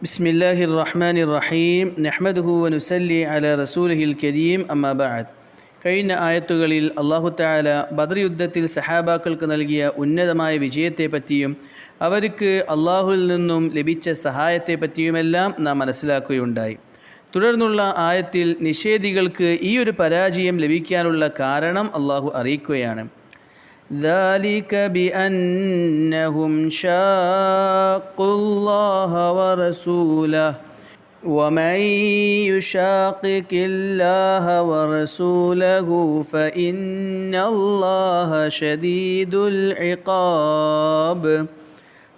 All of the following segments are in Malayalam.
بسم الله الرحمن الرحيم نحمده ونسلي على رسوله الكريم أما بعد കഴിഞ്ഞ ആയത്തുകളിൽ അള്ളാഹു താല ബദർ യുദ്ധത്തിൽ സഹാബാക്കൾക്ക് നൽകിയ ഉന്നതമായ വിജയത്തെപ്പറ്റിയും അവർക്ക് അള്ളാഹുവിൽ നിന്നും ലഭിച്ച സഹായത്തെപ്പറ്റിയുമെല്ലാം നാം മനസ്സിലാക്കുകയുണ്ടായി തുടർന്നുള്ള ആയത്തിൽ നിഷേധികൾക്ക് ഈ ഒരു പരാജയം ലഭിക്കാനുള്ള കാരണം അള്ളാഹു അറിയിക്കുകയാണ് ذلك بأنهم شاقوا الله ورسوله ومن يشاقق الله ورسوله فإن الله شديد العقاب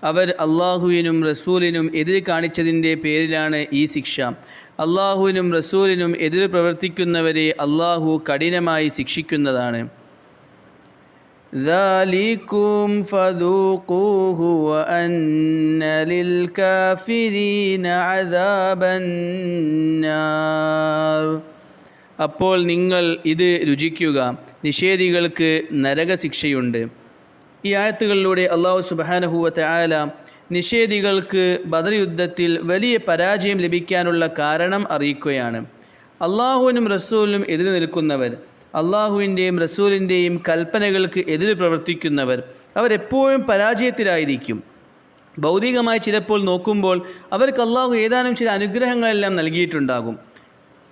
അവർ അള്ളാഹുവിനും റസൂലിനും എതിര് കാണിച്ചതിൻ്റെ പേരിലാണ് ഈ ശിക്ഷ അള്ളാഹുവിനും റസൂലിനും എതിര് പ്രവർത്തിക്കുന്നവരെ അള്ളാഹു കഠിനമായി ശിക്ഷിക്കുന്നതാണ് ذلكم فذوقوه وأن للكافرين عذاب النار അപ്പോൾ നിങ്ങൾ ഇത് രുചിക്കുക നിഷേധികൾക്ക് നരകശിക്ഷയുണ്ട് ഈ ആയത്തുകളിലൂടെ അള്ളാഹു സുബാനഹുവത്തെ ആല നിഷേധികൾക്ക് ബദർ യുദ്ധത്തിൽ വലിയ പരാജയം ലഭിക്കാനുള്ള കാരണം അറിയിക്കുകയാണ് അള്ളാഹുവിനും റസൂലിനും എതിര് നിൽക്കുന്നവർ അള്ളാഹുവിന്റെയും റസൂലിന്റെയും കൽപ്പനകൾക്ക് എതിര് പ്രവർത്തിക്കുന്നവർ അവരെപ്പോഴും പരാജയത്തിലായിരിക്കും. ഭൗതികമായി ചിലപ്പോൾ നോക്കുമ്പോൾ അവർക്ക് അള്ളാഹു ഏതാനും ചില അനുഗ്രഹങ്ങളെല്ലാം നൽകിയിട്ടുണ്ടാകും.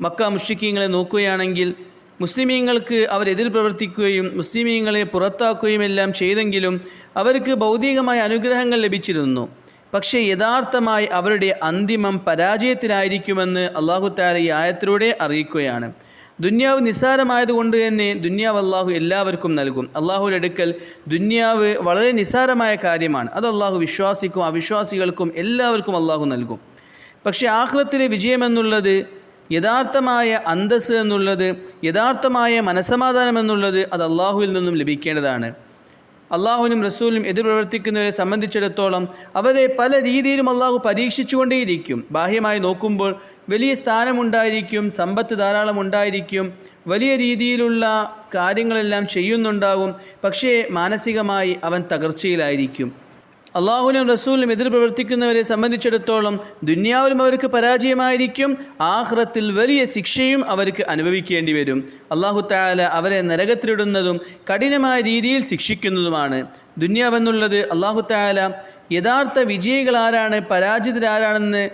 മക്ക മുഷിക്കീങ്ങളെ നോക്കുകയാണെങ്കിൽ മുസ്ലിമീങ്ങൾക്ക് അവരെതിർ പ്രവർത്തിക്കുകയും മുസ്ലിമീങ്ങളെ പുറത്താക്കുകയും എല്ലാം ചെയ്തെങ്കിലും അവർക്ക് ഭൗതികമായ അനുഗ്രഹങ്ങൾ ലഭിച്ചിരുന്നു. പക്ഷേ യഥാർത്ഥമായി അവരുടെ അന്തിമം പരാജയത്തിലായിരിക്കുമെന്ന് അള്ളാഹു താല ഈ ആയത്തിലൂടെ അറിയിക്കുകയാണ്. ദുന്യാവ് നിസ്സാരമായതുകൊണ്ട് തന്നെ ദുന്യാവ് അള്ളാഹു എല്ലാവർക്കും നൽകും. അള്ളാഹുവിന്റെ അടുക്കൽ ദുന്യാവ് വളരെ നിസ്സാരമായ കാര്യമാണ്. അത് അള്ളാഹു വിശ്വാസിക്കും അവിശ്വാസികൾക്കും എല്ലാവർക്കും അള്ളാഹു നൽകും. പക്ഷേ ആഹ്ലത്തിലെ വിജയമെന്നുള്ളത് യഥാർത്ഥമായ അന്തസ് എന്നുള്ളത് യഥാർത്ഥമായ മനസമാധാനം എന്നുള്ളത് അത് അള്ളാഹുവിൽ നിന്നും ലഭിക്കേണ്ടതാണ്. അള്ളാഹുവിനും റസൂലിനും എതിർ പ്രവർത്തിക്കുന്നവരെ സംബന്ധിച്ചിടത്തോളം അവരെ പല രീതിയിലും അള്ളാഹു പരീക്ഷിച്ചുകൊണ്ടേയിരിക്കും. ബാഹ്യമായി നോക്കുമ്പോൾ വലിയ സ്ഥാനമുണ്ടായിരിക്കും സമ്പത്ത് ധാരാളം ഉണ്ടായിരിക്കും വലിയ രീതിയിലുള്ള കാര്യങ്ങളെല്ലാം ചെയ്യുന്നുണ്ടാകും പക്ഷേ മാനസികമായി അവൻ തകർച്ചയിലായിരിക്കും. അള്ളാഹുവിനും റസൂലിനും എതിർ പ്രവർത്തിക്കുന്നവരെ സംബന്ധിച്ചിടത്തോളം ദുന്യാവിലും അവർക്ക് പരാജയമായിരിക്കും ആഹ്റത്തിൽ വലിയ ശിക്ഷയും അവർക്ക് അനുഭവിക്കേണ്ടി വരും. അള്ളാഹു താല അവരെ നരകത്തിലിടുന്നതും കഠിനമായ രീതിയിൽ ശിക്ഷിക്കുന്നതുമാണ്. ദുന്യാവെന്നുള്ളത് അള്ളാഹു താല യഥാർത്ഥ വിജയികളാരാണ് പരാജിതരാരാണെന്ന്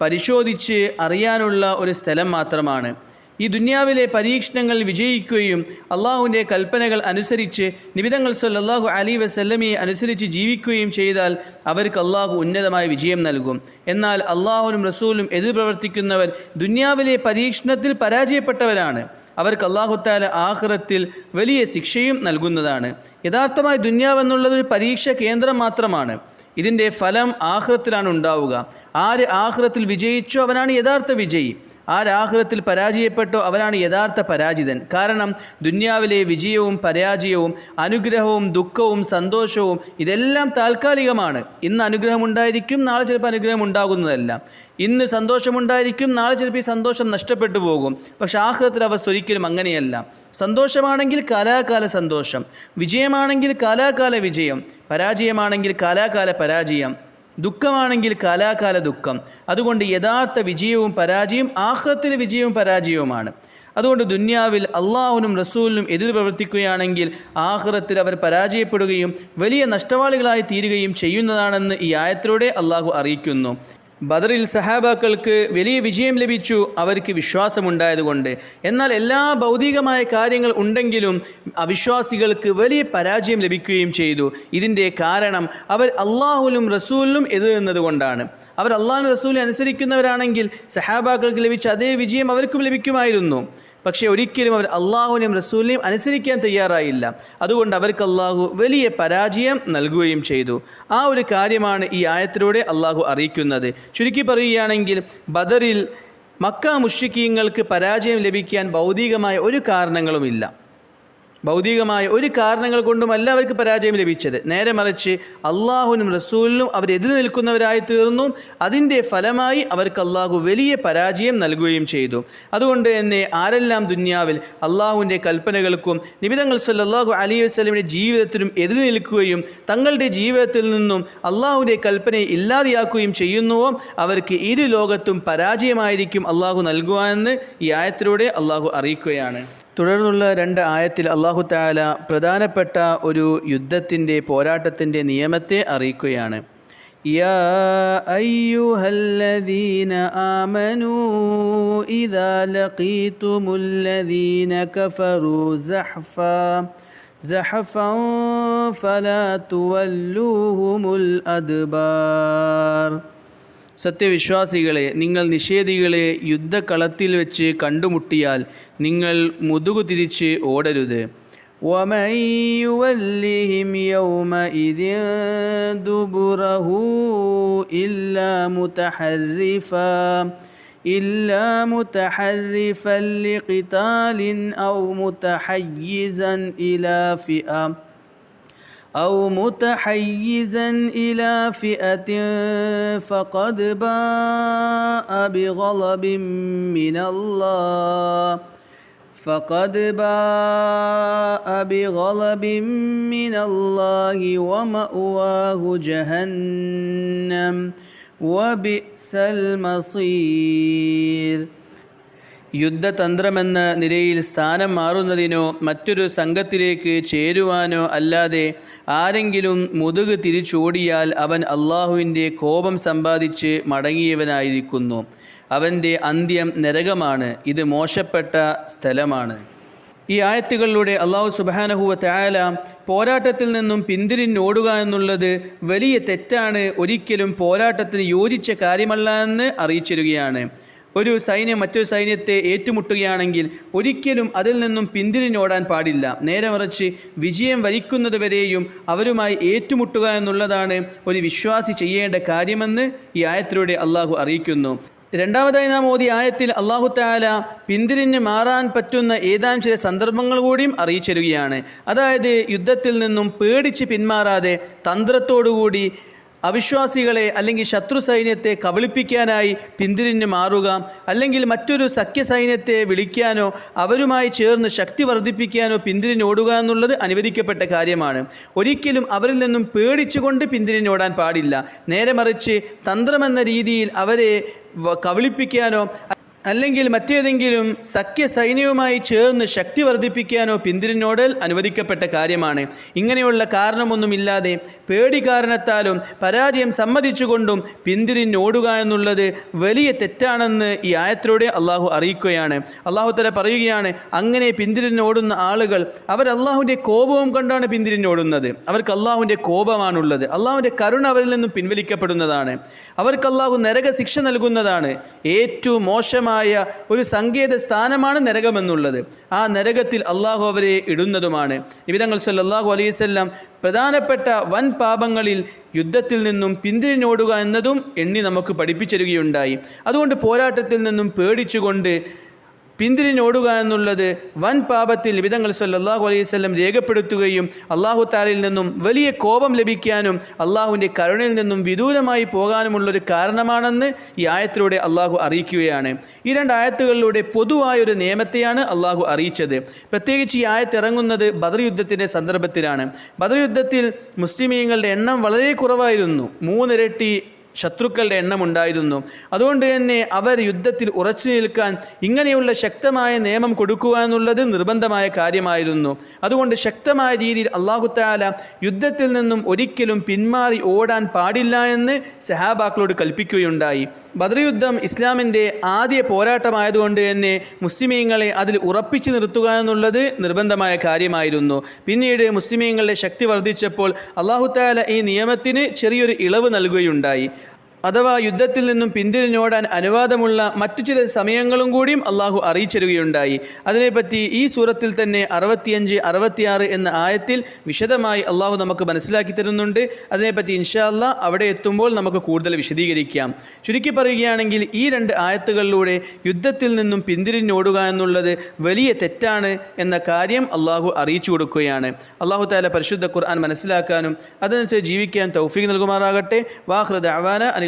പരിശോധിച്ച് അറിയാനുള്ള ഒരു സ്ഥലം മാത്രമാണ്. ഈ ദുന്യാവിലെ പരീക്ഷണങ്ങൾ വിജയിക്കുകയും അള്ളാഹുവിന്റെ കൽപ്പനകൾ അനുസരിച്ച് നിബിതങ്ങൾ സല്ലാഹു അലി വസല്ലമയെ അനുസരിച്ച് ജീവിക്കുകയും ചെയ്താൽ അവർക്ക് അള്ളാഹു ഉന്നതമായ വിജയം നൽകും. എന്നാൽ അള്ളാഹുനും റസൂലും എതിർ പ്രവർത്തിക്കുന്നവർ ദുന്യാവിലെ പരീക്ഷണത്തിൽ പരാജയപ്പെട്ടവരാണ്. അവർക്ക് അള്ളാഹുത്താല ആഹ്റത്തിൽ വലിയ ശിക്ഷയും നൽകുന്നതാണ്. യഥാർത്ഥമായി ദുന്യാവെന്നുള്ളത് ഒരു പരീക്ഷ കേന്ദ്രം മാത്രമാണ്. ഇതിന്റെ ഫലം ആഹ്റത്തിലാണ് ഉണ്ടാവുക. ആര് ആഹ്റത്തിൽ വിജയിച്ചോ അവനാണ് യഥാർത്ഥ വിജയി. ആരാഹൃത്തിൽ പരാജയപ്പെട്ടോ അവനാണ് യഥാർത്ഥ പരാജിതൻ. കാരണം ദുന്യാവിലെ വിജയവും പരാജയവും അനുഗ്രഹവും ദുഃഖവും സന്തോഷവും ഇതെല്ലാം താൽക്കാലികമാണ്. ഇന്ന് അനുഗ്രഹം ഉണ്ടായിരിക്കും നാളെ ചിലപ്പോൾ അനുഗ്രഹം ഉണ്ടാകുന്നതല്ല. ഇന്ന് സന്തോഷമുണ്ടായിരിക്കും നാളെ ചിലപ്പോൾ ഈ സന്തോഷം നഷ്ടപ്പെട്ടു പോകും. പക്ഷേ ആഹ്ലത്തിൽ അവസ്ഥ ഒരിക്കലും അങ്ങനെയല്ല. സന്തോഷമാണെങ്കിൽ കാലാകാല സന്തോഷം. വിജയമാണെങ്കിൽ കാലാകാല വിജയം. പരാജയമാണെങ്കിൽ കാലാകാല പരാജയം ദുഃഖമാണെങ്കിൽ കാലാകാല ദുഃഖം. അതുകൊണ്ട് യഥാർത്ഥ വിജയവും പരാജയവും ആഹ്ലത്തിന് വിജയവും പരാജയവുമാണ്. അതുകൊണ്ട് ദുന്യാവിൽ അള്ളാഹുനും റസൂലിനും എതിർ പ്രവർത്തിക്കുകയാണെങ്കിൽ ആഹ്റത്തിൽ അവർ പരാജയപ്പെടുകയും വലിയ നഷ്ടവാളികളായി തീരുകയും ചെയ്യുന്നതാണെന്ന് ഈ ആയത്തിലൂടെ അള്ളാഹു അറിയിക്കുന്നു. ബദറിൽ സഹാബാക്കൾക്ക് വലിയ വിജയം ലഭിച്ചു. അവർക്ക് വിശ്വാസമുണ്ടായതുകൊണ്ട്. എന്നാൽ എല്ലാ ഭൗതികമായ കാര്യങ്ങൾ ഉണ്ടെങ്കിലും അവിശ്വാസികൾക്ക് വലിയ പരാജയം ലഭിക്കുകയും ചെയ്തു. ഇതിന്റെ കാരണം അവർ അള്ളാഹുലും റസൂലിനും എതിർ കൊണ്ടാണ് അവർ അള്ളാഹു റസൂലിനെ അനുസരിക്കുന്നവരാണെങ്കിൽ സഹാബാക്കൾക്ക് ലഭിച്ച അതേ വിജയം അവർക്കും ലഭിക്കുമായിരുന്നു. പക്ഷേ ഒരിക്കലും അവർ അള്ളാഹുവിനെയും റസൂലിനെയും അനുസരിക്കാൻ തയ്യാറായില്ല. അതുകൊണ്ട് അവർക്ക് അള്ളാഹു വലിയ പരാജയം നൽകുകയും ചെയ്തു. ആ ഒരു കാര്യമാണ് ഈ ആയത്തിലൂടെ അള്ളാഹു അറിയിക്കുന്നത്. ചുരുക്കി പറയുകയാണെങ്കിൽ ബദറിൽ മക്ക മുഷിക്കീങ്ങൾക്ക് പരാജയം ലഭിക്കാൻ ഭൗതികമായ ഒരു കാരണങ്ങളുമില്ല. ഭൗതികമായ ഒരു കാരണങ്ങൾ കൊണ്ടുമല്ല അവർക്ക് പരാജയം ലഭിച്ചത്. നേരെ മറിച്ച് അള്ളാഹുവിനും റസൂലിനും അവരെതിര് നിൽക്കുന്നവരായി തീർന്നു. അതിന്റെ ഫലമായി അവർക്ക് അള്ളാഹു വലിയ പരാജയം നൽകുകയും ചെയ്തു. അതുകൊണ്ട് തന്നെ ആരെല്ലാം ദുന്യാവിൽ അള്ളാഹുവിന്റെ കൽപ്പനകൾക്കും നിബിതങ്ങൾ സല്ലാഹു അലി വസ്ലമിന്റെ ജീവിതത്തിനും എതിര് നിൽക്കുകയും തങ്ങളുടെ ജീവിതത്തിൽ നിന്നും അള്ളാഹുവിന്റെ കൽപ്പനയെ ഇല്ലാതെയാക്കുകയും ചെയ്യുന്നുവോ അവർക്ക് ഇരു ലോകത്തും പരാജയമായിരിക്കും അള്ളാഹു നൽകുവാനെന്ന് ഈ ആയത്തിലൂടെ അള്ളാഹു അറിയിക്കുകയാണ്. തുടർന്നുള്ള രണ്ട് ആയത്തിൽ അള്ളാഹു താല പ്രധാനപ്പെട്ട ഒരു യുദ്ധത്തിൻ്റെ പോരാട്ടത്തിൻ്റെ നിയമത്തെ അറിയിക്കുകയാണ് يا أيها الذين آمنوا إذا لقيتم الذين كفروا زحفا زحفا فلا تولوهم الأدبار സത്യവിശ്വാസികളെ നിങ്ങൾ നിഷേധികളെ യുദ്ധക്കളത്തിൽ വെച്ച് കണ്ടുമുട്ടിയാൽ നിങ്ങൾ മുതുകു തിരിച്ച് ഓടരുത് ومن يولهم يومئذ دبره إلا متحرفا إلا متحرفا لقتال أو متحيزا إلى فئة أو متحيزا إلى فئة فقد باء بغضب من الله. فقد باء بغضب من الله ومأواه جهنم وبئس المصير. യുദ്ധതന്ത്രമെന്ന നിലയിൽ സ്ഥാനം മാറുന്നതിനോ മറ്റൊരു സംഘത്തിലേക്ക് ചേരുവാനോ അല്ലാതെ ആരെങ്കിലും മുതുക് തിരിച്ചോടിയാൽ അവൻ അള്ളാഹുവിന്റെ കോപം സമ്പാദിച്ച് മടങ്ങിയവനായിരിക്കുന്നു. അവന്റെ അന്ത്യം നരകമാണ്. ഇത് മോശപ്പെട്ട സ്ഥലമാണ്. ഈ ആയത്തുകളിലൂടെ അള്ളാഹു സുബാനഹുവ തായാല പോരാട്ടത്തിൽ നിന്നും പിന്തിരിഞ്ഞോടുക എന്നുള്ളത് വലിയ തെറ്റാണ്. ഒരിക്കലും പോരാട്ടത്തിന് യോജിച്ച കാര്യമല്ല എന്ന് അറിയിച്ചിരുകയാണ് ഒരു സൈന്യം മറ്റൊരു സൈന്യത്തെ ഏറ്റുമുട്ടുകയാണെങ്കിൽ ഒരിക്കലും അതിൽ നിന്നും പിന്തിരിഞ്ഞോടാൻ പാടില്ല. നേരെ മറിച്ച് വിജയം വരിക്കുന്നതുവരെയും അവരുമായി ഏറ്റുമുട്ടുക എന്നുള്ളതാണ് ഒരു വിശ്വാസി ചെയ്യേണ്ട കാര്യമെന്ന് ഈ ആയത്തിലൂടെ അള്ളാഹു അറിയിക്കുന്നു. രണ്ടാമതായി നാം ഓതി ആയത്തിൽ അള്ളാഹു താല പിന്തിരിഞ്ഞ് മാറാൻ പറ്റുന്ന ഏതാനും ചില സന്ദർഭങ്ങൾ കൂടിയും അറിയിച്ചിരുകയാണ് അതായത് യുദ്ധത്തിൽ നിന്നും പേടിച്ച് പിന്മാറാതെ തന്ത്രത്തോടുകൂടി അവിശ്വാസികളെ അല്ലെങ്കിൽ ശത്രു സൈന്യത്തെ കബളിപ്പിക്കാനായി പിന്തിരിഞ്ഞ് മാറുക അല്ലെങ്കിൽ മറ്റൊരു സഖ്യ സൈന്യത്തെ വിളിക്കാനോ അവരുമായി ചേർന്ന് ശക്തി വർദ്ധിപ്പിക്കാനോ പിന്തിരിഞ്ഞോടുക എന്നുള്ളത് അനുവദിക്കപ്പെട്ട കാര്യമാണ്. ഒരിക്കലും അവരിൽ നിന്നും പേടിച്ചുകൊണ്ട് പിന്തിരിഞ്ഞോടാൻ പാടില്ല. നേരെ മറിച്ച് തന്ത്രമെന്ന രീതിയിൽ അവരെ കബളിപ്പിക്കാനോ അല്ലെങ്കിൽ മറ്റേതെങ്കിലും സഖ്യ സൈന്യവുമായി ചേർന്ന് ശക്തി വർദ്ധിപ്പിക്കാനോ പിന്തിരിഞ്ഞോടൽ അനുവദിക്കപ്പെട്ട കാര്യമാണ്. ഇങ്ങനെയുള്ള കാരണമൊന്നുമില്ലാതെ പേടി കാരണത്താലും പരാജയം സമ്മതിച്ചുകൊണ്ടും പിന്തിരിഞ്ഞോടുക എന്നുള്ളത് വലിയ തെറ്റാണെന്ന് ഈ ആയത്തിലൂടെ അള്ളാഹു അറിയിക്കുകയാണ്. അള്ളാഹു തല പറയുകയാണ് അങ്ങനെ പിന്തിരിഞ്ഞോടുന്ന ആളുകൾ അവർ അള്ളാഹുവിന്റെ കോപവും കണ്ടാണ് പിന്തിരിഞ്ഞോടുന്നത്. അവർക്ക് അള്ളാഹുവിന്റെ കോപമാണുള്ളത്. അള്ളാഹുവിന്റെ കരുണ അവരിൽ നിന്നും പിൻവലിക്കപ്പെടുന്നതാണ്. അവർക്ക് അള്ളാഹു നരക ശിക്ഷ നൽകുന്നതാണ്. ഏറ്റവും മോശമായ ഒരു സങ്കേത സ്ഥാനമാണ് നരകമെന്നുള്ളത്. ആ നരകത്തിൽ അള്ളാഹു അവരെ ഇടുന്നതുമാണ്. നിബിതങ്ങൾ സല്ലല്ലാഹു അലൈഹി വസല്ലം പ്രധാനപ്പെട്ട വൻ പാപങ്ങളിൽ യുദ്ധത്തിൽ നിന്നും പിന്തിരിഞ്ഞോടുക എന്നതും എണ്ണി നമുക്ക് പഠിപ്പിച്ചിരുകയുണ്ടായി അതുകൊണ്ട് പോരാട്ടത്തിൽ നിന്നും പേടിച്ചുകൊണ്ട് പിന്തിരിഞ്ഞോടുക എന്നുള്ളത് വൻ പാപത്തിൽ വിധങ്ങൾ സല്ലല്ലാഹു അലൈഹി വസല്ലം രേഖപ്പെടുത്തുകയും അള്ളാഹു താലയിൽ നിന്നും വലിയ കോപം ലഭിക്കാനും അള്ളാഹുവിന്റെ കരുണയിൽ നിന്നും വിദൂരമായി പോകാനുമുള്ളൊരു കാരണമാണെന്ന് ഈ ആയത്തിലൂടെ അള്ളാഹു അറിയിക്കുകയാണ്. ഈ രണ്ട് ആയത്തുകളിലൂടെ പൊതുവായൊരു നിയമത്തെയാണ് അള്ളാഹു അറിയിച്ചത്. പ്രത്യേകിച്ച് ഈ ആയത്ത് ഇറങ്ങുന്നത് ബദർ യുദ്ധത്തിന്റെ സന്ദർഭത്തിലാണ്. ബദർ യുദ്ധത്തിൽ മുസ്ലിമീങ്ങളുടെ എണ്ണം വളരെ കുറവായിരുന്നു. മൂന്നിരട്ടി ശത്രുക്കളുടെ എണ്ണം ഉണ്ടായിരുന്നു. അതുകൊണ്ട് തന്നെ അവർ യുദ്ധത്തിൽ ഉറച്ചു നിൽക്കാൻ ഇങ്ങനെയുള്ള ശക്തമായ നിയമം കൊടുക്കുക എന്നുള്ളത് നിർബന്ധമായ കാര്യമായിരുന്നു. അതുകൊണ്ട് ശക്തമായ രീതിയിൽ അള്ളാഹു താല യുദ്ധത്തിൽ നിന്നും ഒരിക്കലും പിന്മാറി ഓടാൻ പാടില്ല എന്ന് സഹാബാക്കളോട് കൽപ്പിക്കുകയുണ്ടായി. ബദർ യുദ്ധം ഇസ്ലാമിന്റെ ആദ്യ പോരാട്ടമായതുകൊണ്ട് തന്നെ മുസ്ലിമീങ്ങളെ അതിൽ ഉറപ്പിച്ചു നിർത്തുക എന്നുള്ളത് നിർബന്ധമായ കാര്യമായിരുന്നു. പിന്നീട് മുസ്ലിമീങ്ങളുടെ ശക്തി വർദ്ധിച്ചപ്പോൾ അള്ളാഹുത്താല ഈ നിയമത്തിന് ചെറിയൊരു ഇളവ് നൽകുകയുണ്ടായി. അഥവാ യുദ്ധത്തിൽ നിന്നും പിന്തിരിഞ്ഞോടാൻ അനുവാദമുള്ള മറ്റു ചില സമയങ്ങളും കൂടിയും അള്ളാഹു അറിയിച്ചിരുകയുണ്ടായി അതിനെപ്പറ്റി ഈ സൂറത്തിൽ തന്നെ അറുപത്തിയഞ്ച് അറുപത്തിയാറ് എന്ന ആയത്തിൽ വിശദമായി അള്ളാഹു നമുക്ക് മനസ്സിലാക്കി തരുന്നുണ്ട്. അതിനെപ്പറ്റി ഇൻഷാല്ല അവിടെ എത്തുമ്പോൾ നമുക്ക് കൂടുതൽ വിശദീകരിക്കാം. ചുരുക്കി പറയുകയാണെങ്കിൽ ഈ രണ്ട് ആയത്തുകളിലൂടെ യുദ്ധത്തിൽ നിന്നും പിന്തിരിഞ്ഞോടുക എന്നുള്ളത് വലിയ തെറ്റാണ് എന്ന കാര്യം അള്ളാഹു അറിയിച്ചു കൊടുക്കുകയാണ്. അള്ളാഹു താല പരിശുദ്ധ ഖുർആൻ മനസ്സിലാക്കാനും അതനുസരിച്ച് ജീവിക്കാൻ തൗഫീഖ് നൽകുമാറാകട്ടെ. വാഹൃദ അവാന അനിൽ